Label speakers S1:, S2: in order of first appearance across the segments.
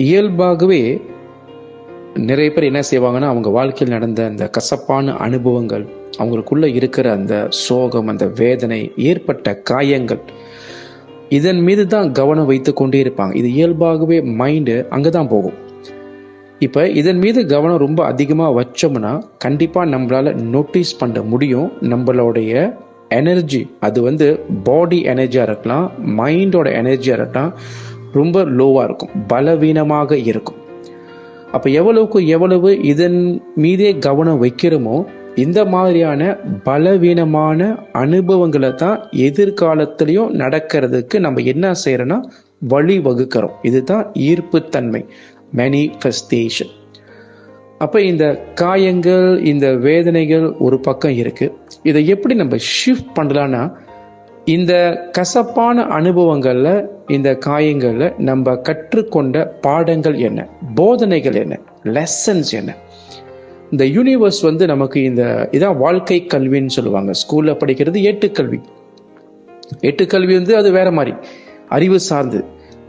S1: இயல்பாகவே நிறைய பேர் என்ன செய்வாங்கன்னா அவங்க வாழ்க்கையில் நடந்த அந்த கசப்பான அனுபவங்கள் அவங்களுக்குள்ள இருக்கிற அந்த சோகம் அந்த வேதனை ஏற்பட்ட காயங்கள் இதன் மீது தான் கவனம் வைத்து கொண்டே இருப்பாங்க. இது இயல்பாகவே மைண்டு அங்கே தான் போகும். இப்போ இதன் மீது கவனம் ரொம்ப அதிகமாக வச்சோம்னா கண்டிப்பாக நம்மளால் நோட்டீஸ் பண்ண முடியும். நம்மளுடைய எனர்ஜி அது வந்து பாடி எனர்ஜியாக இருக்கலாம் மைண்டோட எனர்ஜியாக இருக்கலாம் ரொம்ப லோவாக இருக்கும். பலவீனமாக இருக்கும். அப்போ எவ்வளவுக்கு எவ்வளவு இதன் மீதே கவனம் வைக்கிறோமோ இந்த மாதிரியான பலவீனமான அனுபவங்களை தான் எதிர்காலத்திலையும் நடக்கிறதுக்கு நம்ம என்ன செய்யறோம்னா வழி வகுக்கிறோம். இதுதான் ஈர்ப்புத்தன்மை மேனிஃபெஸ்டேஷன் அப்போ இந்த காயங்கள் இந்த வேதனைகள் ஒரு பக்கம் இருக்கு. இதை எப்படி நம்ம ஷிஃப்ட் பண்ணலான்னா இந்த கசப்பான அனுபவங்களில் இந்த காயங்களில் நம்ம கற்றுக்கொண்ட பாடங்கள் என்ன? போதனைகள் என்ன? லெசன்ஸ் என்ன? இந்த யூனிவர்ஸ் வந்து நமக்கு இந்த இதான் வாழ்க்கை கல்வின்னு சொல்லுவாங்க. ஸ்கூலில் படிக்கிறது ஏட்டுக்கல்வி. ஏட்டுக்கல்வி வந்து அது வேற மாதிரி அறிவு சார்ந்தது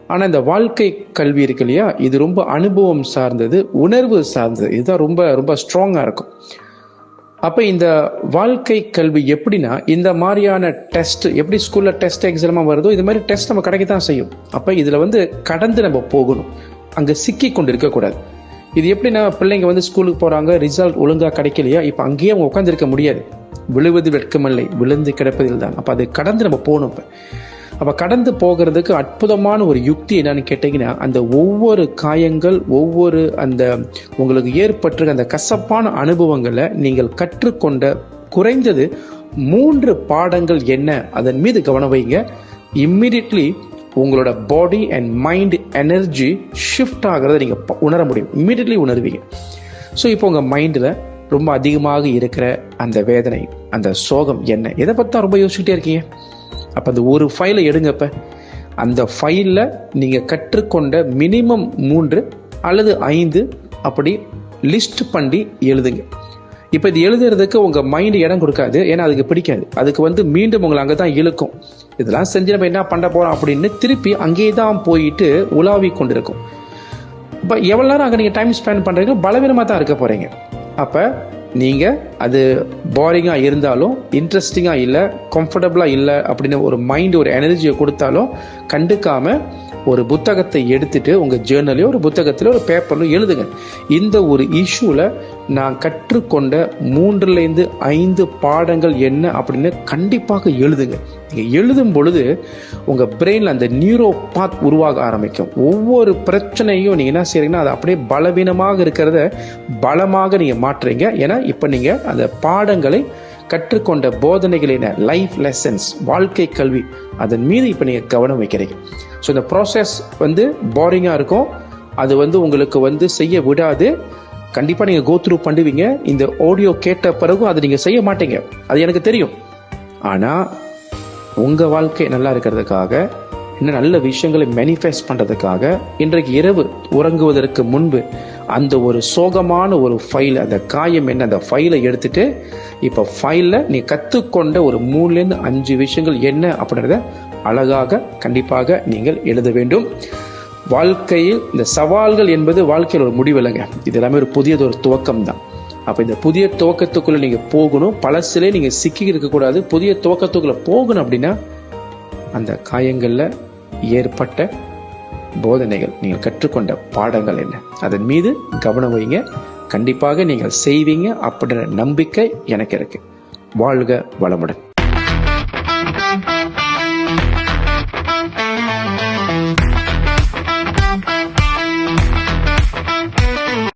S1: ஆனால் இந்த வாழ்க்கை கல்வி இருக்கு இல்லையா? இது ரொம்ப அனுபவம் சார்ந்தது உணர்வு சார்ந்தது. இதுதான் ரொம்ப ரொம்ப ஸ்ட்ராங்காக இருக்கும். அப்ப இந்த வாழ்க்கை கல்வி எப்படின்னா இந்த மாதிரியான டெஸ்ட் எப்படி ஸ்கூல்ல டெஸ்ட் எக்ஸாமா வருதோ இது மாதிரி டெஸ்ட் நம்ம கிடைக்க தான் செய்யும். அப்ப இதுல வந்து கடந்து நம்ம போகணும். அங்க சிக்கி கொண்டு இருக்கக்கூடாது இது எப்படின்னா பிள்ளைங்க வந்து ஸ்கூலுக்கு போறாங்க ரிசல்ட் ஒழுங்கா கிடைக்கலையா? இப்ப அங்கேயே அவங்க உட்காந்துருக்க முடியாது. விழுவது வெட்கமில்லை விழுந்து கிடப்பதில் தான் அப்ப அது கடந்து நம்ம போகணும் இப்போ. அப்ப கடந்து போகிறதுக்கு அற்புதமான ஒரு யுக்தி என்னன்னு கேட்டீங்கன்னா அந்த ஒவ்வொரு காயங்கள் ஒவ்வொரு அந்த உங்களுக்கு ஏற்பட்டிருக்க அந்த கசப்பான அனுபவங்களை நீங்கள் கற்றுக்கொண்ட குறைந்தது மூன்று பாடங்கள் என்ன? அதன் மீது கவனம் வைங்க. இம்மிடியட்லி உங்களோட body and mind energy shift ஆகிறத நீங்க உணர முடியும். இம்மிடியட்லி உணர்வீங்க. ஸோ இப்போ உங்க மைண்டில் ரொம்ப அதிகமாக இருக்கிற அந்த வேதனை அந்த சோகம் என்ன? எதை பற்றி தான் ரொம்ப யோசிச்சுட்டே இருக்கீங்க? அப்போ அந்த ஒரு ஃபைலை எடுங்கப்ப. அந்த ஃபைலில் நீங்கள் கற்றுக்கொண்ட மினிமம் மூன்று அல்லது ஐந்து அப்படி லிஸ்ட் பண்ணி எழுதுங்க. இப்போ இது எழுதுறதுக்கு உங்கள் மைண்டு இடம் கொடுக்காது. ஏன்னா அதுக்கு பிடிக்காது. அதுக்கு வந்து மீண்டும் உங்களை அங்கே தான் இழுக்கும். இதெல்லாம் செஞ்சு நம்ம என்ன பண்ண போகிறோம் அப்படின்னு திருப்பி அங்கேயே தான் போயிட்டு உலாவி கொண்டிருக்கும். இப்போ எவ்வளோ நேரம் அங்கே நீங்கள் டைம் ஸ்பெண்ட் பண்ணுறீங்களோ பலவீனமாக தான் இருக்க போகிறீங்க அப்போ நீங்கள் அது போரிங்காக இருந்தாலும் இன்ட்ரெஸ்டிங்காக இல்லை கம்ஃபர்டபுளாக இல்லை அப்படின்னு ஒரு மைண்ட் ஒரு எனர்ஜியை கொடுத்தாலும் கண்டுக்காம ஒரு புத்தகத்தை எடுத்துட்டு உங்கள் ஜேர்னலையோ ஒரு புத்தகத்திலோ ஒரு பேப்பர்லையும் எழுதுங்க. இந்த ஒரு இஷ்யூவில் நான் கற்றுக்கொண்ட மூன்றுலேருந்து ஐந்து பாடங்கள் என்ன அப்படின்னு கண்டிப்பாக எழுதுங்க. நீங்கள் எழுதும் பொழுது உங்கள் பிரெயினில் அந்த நியூரோ பாத் உருவாக ஆரம்பிக்கும். ஒவ்வொரு பிரச்சனையும் நீங்கள் என்ன செய்கிறீங்கன்னா அது அப்படியே பலவீனமாக இருக்கிறத பலமாக நீங்கள் மாற்றுறீங்க. ஏன்னா இப்போ நீங்கள் அந்த பாடங்களை கற்றுக்கொண்ட போதனைகளின லைஃப் லெசன்ஸ் வாழ்க்கை கல்வி அதன் மீது இப்போ நீங்கள் கவனம் வைக்கிறீங்க. ஸோ இந்த ப்ராசஸ் வந்து போரிங்காக இருக்கும். அது வந்து உங்களுக்கு வந்து செய்ய விடாது. கண்டிப்பாக நீங்கள் கோத்ரூ பண்ணுவீங்க. இந்த ஆடியோ கேட்ட பிறகும் அதை நீங்கள் செய்ய மாட்டீங்க. அது எனக்கு தெரியும். ஆனால் உங்கள் வாழ்க்கை நல்லா இருக்கிறதுக்காக இன்னும் நல்ல விஷயங்களை மேனிஃபெஸ்ட் பண்ணுறதுக்காக இன்றைக்கு இரவு உறங்குவதற்கு முன்பு அந்த ஒரு சோகமான ஒரு ஃபைல் அந்த காயம் என்ன அந்த ஃபைலை எடுத்துட்டு இப்போ ஃபைலில் நீ கற்றுக்கொண்ட ஒரு மூணுலேருந்து அஞ்சு விஷயங்கள் என்ன அப்படின்றத அழகாக கண்டிப்பாக நீங்கள் எழுத வேண்டும். வாழ்க்கையில் இந்த சவால்கள் என்பது வாழ்க்கையில் ஒரு முடிவில்லைங்க இது எல்லாமே ஒரு புதியது ஒரு துவக்கம் தான் அப்போ இந்த புதிய துவக்கத்துக்குள்ளே நீங்கள் போகணும். பழசிலே நீங்கள் சிக்கி இருக்கக்கூடாது புதிய துவக்கத்துக்குள்ளே போகணும் அப்படின்னா அந்த காயங்களில் ஏற்பட்ட போதனைகள் நீங்கள் கற்றுக்கொண்ட பாடங்கள் என்ன? அதன் மீது கவனம் வைங்க. கண்டிப்பாக நீங்கள் செய்வீங்க அப்படின்ற நம்பிக்கை எனக்கு இருக்கு. வாழ்க வளமுடன்.